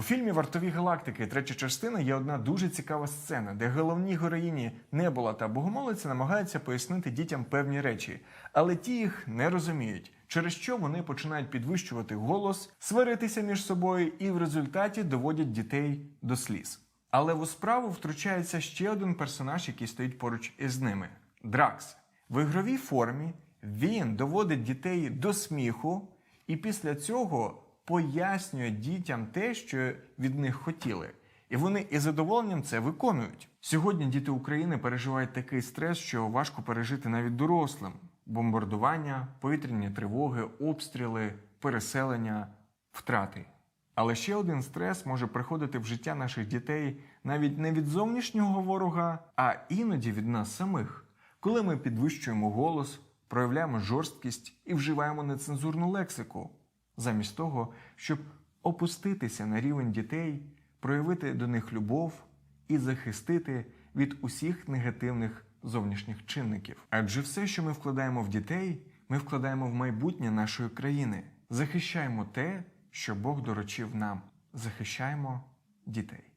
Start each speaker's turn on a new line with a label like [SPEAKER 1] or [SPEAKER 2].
[SPEAKER 1] У фільмі Вартові галактики третя частина є одна дуже цікава сцена, де головні героїні Небула та Богомолиця намагаються пояснити дітям певні речі, але ті їх не розуміють, через що вони починають підвищувати голос, сваритися між собою і в результаті доводять дітей до сліз. Але в справу втручається ще один персонаж, який стоїть поруч із ними Дракс. В ігровій формі він доводить дітей до сміху, і після цього пояснює дітям те, що від них хотіли. І вони із задоволенням це виконують. Сьогодні діти України переживають такий стрес, що важко пережити навіть дорослим: бомбардування, повітряні тривоги, обстріли, переселення, втрати. Але ще один стрес може приходити в життя наших дітей навіть не від зовнішнього ворога, а іноді від нас самих, коли ми підвищуємо голос, проявляємо жорсткість і вживаємо нецензурну лексику, замість того, щоб опуститися на рівень дітей, проявити до них любов і захистити від усіх негативних зовнішніх чинників. Адже все, що ми вкладаємо в дітей, ми вкладаємо в майбутнє нашої країни. Захищаємо те, що Бог доручив нам. Захищаємо дітей.